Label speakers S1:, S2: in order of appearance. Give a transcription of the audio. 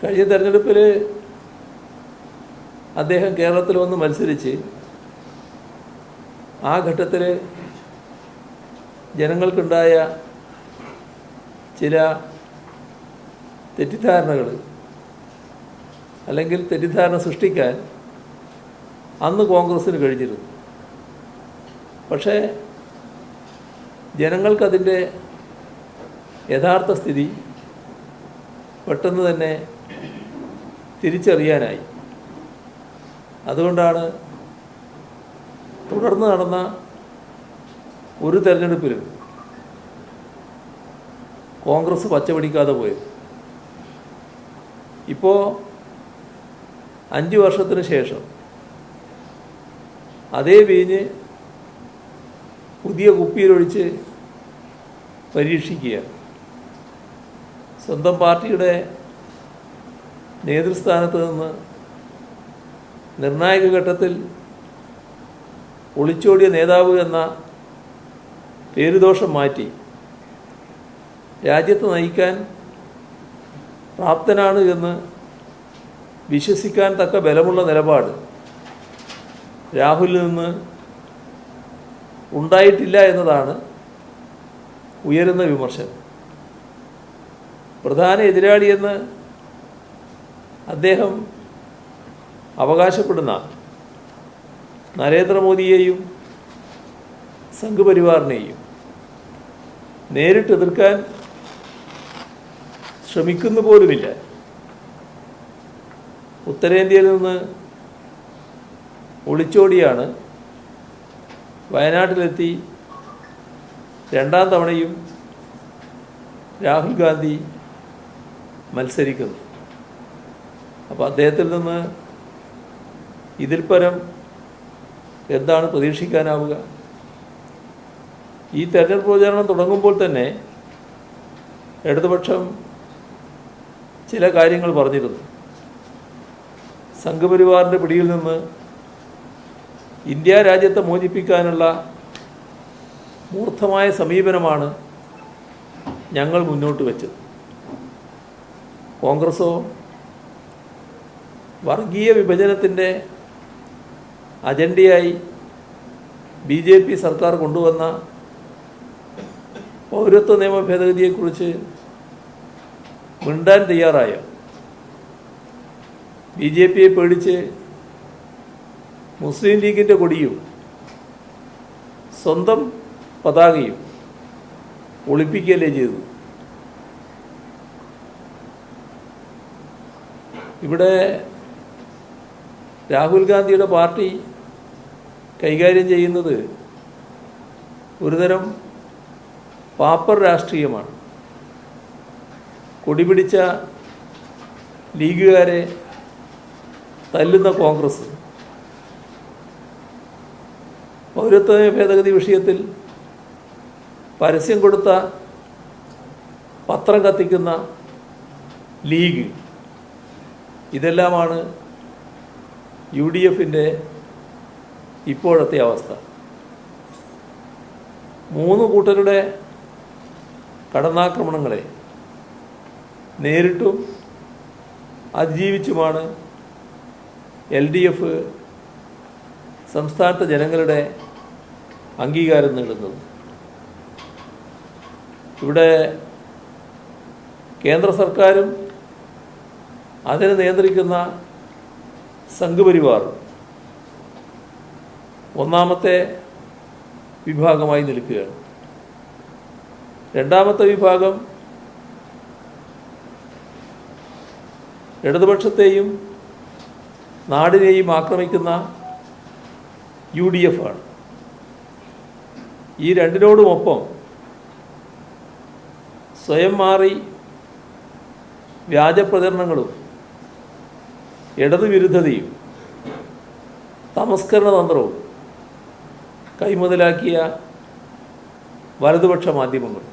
S1: കഴിഞ്ഞ തെരഞ്ഞെടുപ്പിൽ അദ്ദേഹം കേരളത്തിൽ വന്ന് മത്സരിച്ച് ആ ഘട്ടത്തിൽ ജനങ്ങൾക്കുണ്ടായ ചില തെറ്റിദ്ധാരണകൾ അല്ലെങ്കിൽ തെറ്റിദ്ധാരണ സൃഷ്ടിക്കാൻ അന്ന് കോൺഗ്രസ്സിന് കഴിഞ്ഞിരുന്നു. പക്ഷേ ജനങ്ങൾക്കതിന്റെ യഥാർത്ഥ സ്ഥിതി പെട്ടെന്ന് തന്നെ തിരിച്ചറിയാനായി. അതുകൊണ്ടാണ് തുടർന്ന് നടന്ന ഒരു തെരഞ്ഞെടുപ്പിലും കോൺഗ്രസ് പച്ചപിടിക്കാതെ പോയത്. ഇപ്പോൾ അഞ്ച് വർഷത്തിന് ശേഷം അതേ വീഞ്ഞ് പുതിയ കുപ്പിയിലൊഴിച്ച് പരീക്ഷിക്കുകയാണ്. സ്വന്തം പാർട്ടിയുടെ നേതൃസ്ഥാനത്ത് നിന്ന് നിർണായക ഘട്ടത്തിൽ ഒളിച്ചോടിയ നേതാവ് എന്ന പേരുദോഷം മാറ്റി രാജ്യത്തെ നയിക്കാൻ പ്രാപ്തനാണ് എന്ന് വിശ്വസിക്കാൻ തക്ക ബലമുള്ള നിലപാട് രാഹുലിൽ നിന്ന് ഉണ്ടായിട്ടില്ല എന്നതാണ് ഉയരുന്ന വിമർശനം. പ്രധാന എതിരാളിയെന്ന് അദ്ദേഹം അവകാശപ്പെടുന്ന നരേന്ദ്രമോദിയെയും സംഘപരിവാറിനെയും നേരിട്ട് എതിർക്കാൻ ശ്രമിക്കുന്നു പോലുമില്ല. ഉത്തരേന്ത്യയിൽ നിന്ന് ഒളിച്ചോടിയാണ് വയനാട്ടിലെത്തി രണ്ടാം തവണയും രാഹുൽ ഗാന്ധി മത്സരിക്കുന്നു. അപ്പോൾ അദ്ദേഹത്തിൽ നിന്ന് ഇതിൽ പരം എന്താണ് പ്രതീക്ഷിക്കാനാവുക? ഈ തെരഞ്ഞെടുപ്പ് പ്രചാരണം തുടങ്ങുമ്പോൾ തന്നെ ഇടതുപക്ഷം ചില കാര്യങ്ങൾ പറഞ്ഞിരുന്നു. സംഘപരിവാറിന്റെ പിടിയിൽ നിന്ന് ഇന്ത്യ രാജ്യത്തെ മോചിപ്പിക്കാനുള്ള മൂർത്തമായ സമീപനമാണ് ഞങ്ങൾ മുന്നോട്ട് വെച്ചത്. കോൺഗ്രസോ? വർഗീയ വിഭജനത്തിന്റെ അജണ്ടയായി ബി ജെ പി സർക്കാർ കൊണ്ടുവന്ന പൗരത്വ നിയമ ഭേദഗതിയെക്കുറിച്ച് മിണ്ടാൻ തയ്യാറായ ബി ജെ പിയെ പേടിച്ച് മുസ്ലിം ലീഗിന്റെ കൊടിയും സ്വന്തം പതാകയും ഒളിപ്പിക്കുകയല്ലേ ചെയ്തത്? ഇവിടെ രാഹുൽ ഗാന്ധിയുടെ പാർട്ടി കൈകാര്യം ചെയ്യുന്നത് ഒരുതരം പാപ്പർ രാഷ്ട്രീയമാണ്. കൊടിപിടിച്ച ലീഗുകാരെ തല്ലുന്ന കോൺഗ്രസ്. പൗരത്വ ഭേദഗതി വിഷയത്തിൽ പരസ്യം കൊടുത്ത പത്രം കത്തിക്കുന്ന ലീഗ്. ഇതെല്ലാമാണ് യു ഡി എഫിന്റെ ഇപ്പോഴത്തെ അവസ്ഥ. മൂന്ന് കൂട്ടരുടെ കടന്നാക്രമണങ്ങളെ നേരിട്ടും അതിജീവിച്ചുമാണ് എൽ ഡി എഫ് സംസ്ഥാനത്തെ ജനങ്ങളുടെ അംഗീകാരം നേടുന്നത്. ഇവിടെ കേന്ദ്ര സർക്കാരും അതിനെ നിയന്ത്രിക്കുന്ന സംഘപരിവാർ ഒന്നാമത്തെ വിഭാഗമായി നിൽക്കുകയാണ്. രണ്ടാമത്തെ വിഭാഗം ഇടതുപക്ഷത്തെയും നാടിനെയും ആക്രമിക്കുന്ന യു ഡി എഫ് ആണ്. ഈ രണ്ടിനോടുമൊപ്പം സ്വയം മാറി വ്യാജപ്രചരണങ്ങളും ഇടതുവിരുദ്ധതയും തമസ്കരണ തന്ത്രവും കൈമുതലാക്കിയ വലതുപക്ഷ മാധ്യമങ്ങൾ.